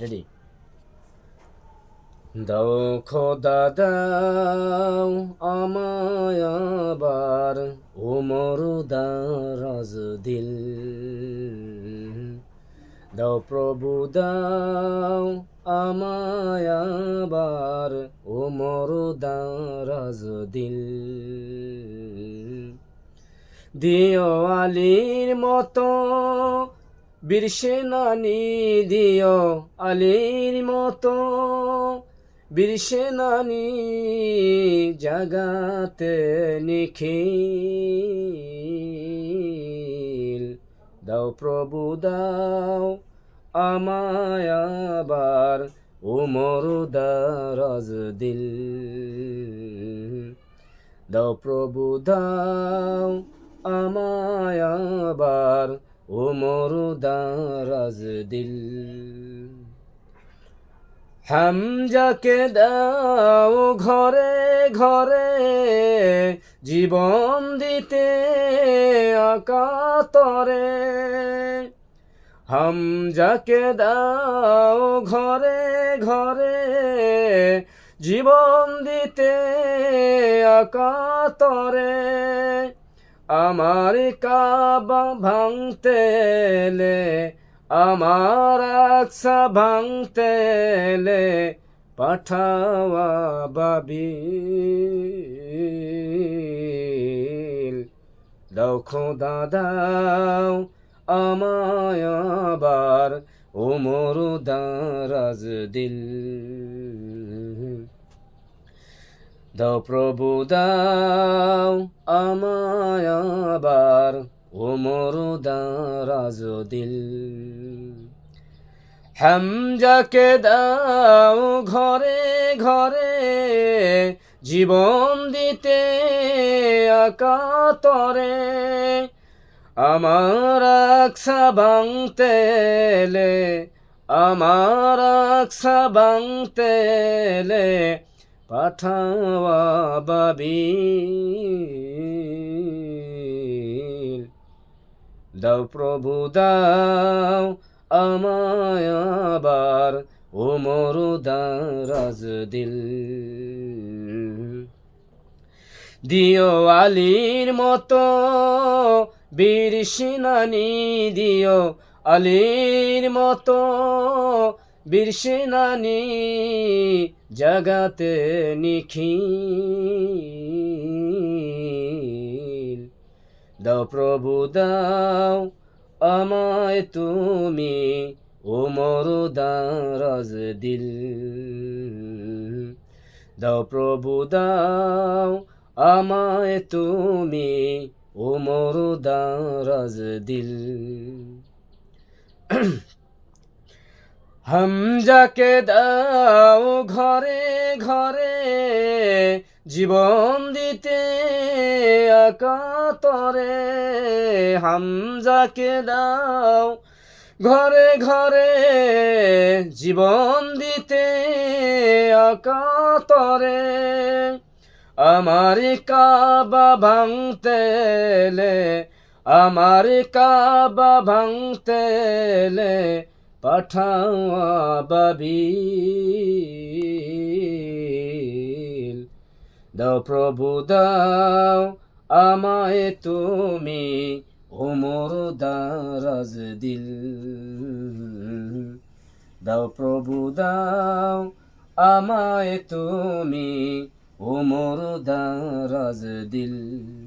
Ready দাও খোদা দাও আমায় আবার ওমর দারাজ দিল দাও প্রভু দাও আমায় আবার ওমর দারাজ দিল দিও আলীর মতো বীর সেনানি দিও আলীর মতো বীর সেনানি জাগাতে নিখিল। দাও প্রভু, দাও আমায় আবার উমর দারাজ দিল। দাও প্রভু, দাও আমায় আবার উমর দারাজ দিল। হামজাকে দাও ঘরে ঘরে, জীবন দিতে আকাতরে হামজাকে দাও ঘরে ঘরে, জীবন দিতে আকাতরে আমার কাবা ভাঙতেলে, আমার আকসা ভাঙতেলে পাঠাওয়া বাবিল। দাও খোদা, দাও আমায় আবার ওমর দারাজ দিল। দাও প্রভু, দাও আমায় আবার ওমর দারাজ দিল। হামজাকে দাও ঘরে ঘরে, জীবন দিতে আকাতরে আমার আকসা ভাঙতেলে আমার আকসা ভাঙতেলে পাঠাওয়া দাও প্রভু, দাও আমায় আবার ওমর দারাজ দিল। দিও আলীর মতো বীর সেনানি, দিও আলীর মতো সেনানি জগাতে নিখিল। দাও প্রভু, দাও আমায় তুমি ওমর দারাজ দিল। দাও প্রভু, দাও আমায় তুমি ওমর দারাজ দিল। হামজাকে দাও ঘরে ঘরে জীবন দিতে আকাতরে হামজাকে দাও ঘরে ঘরে জীবন দিতে আকাতরে আমার কাবা ভাঙতেলে আমার কাবা ভাঙতেলে পাঠাওয়া বাবিল। দাও প্রভু, দাও আমায় তুমি ওমর দারাজ দিল। দাও প্রভু, দাও আমায় তুমি ওমর দারাজ দিল।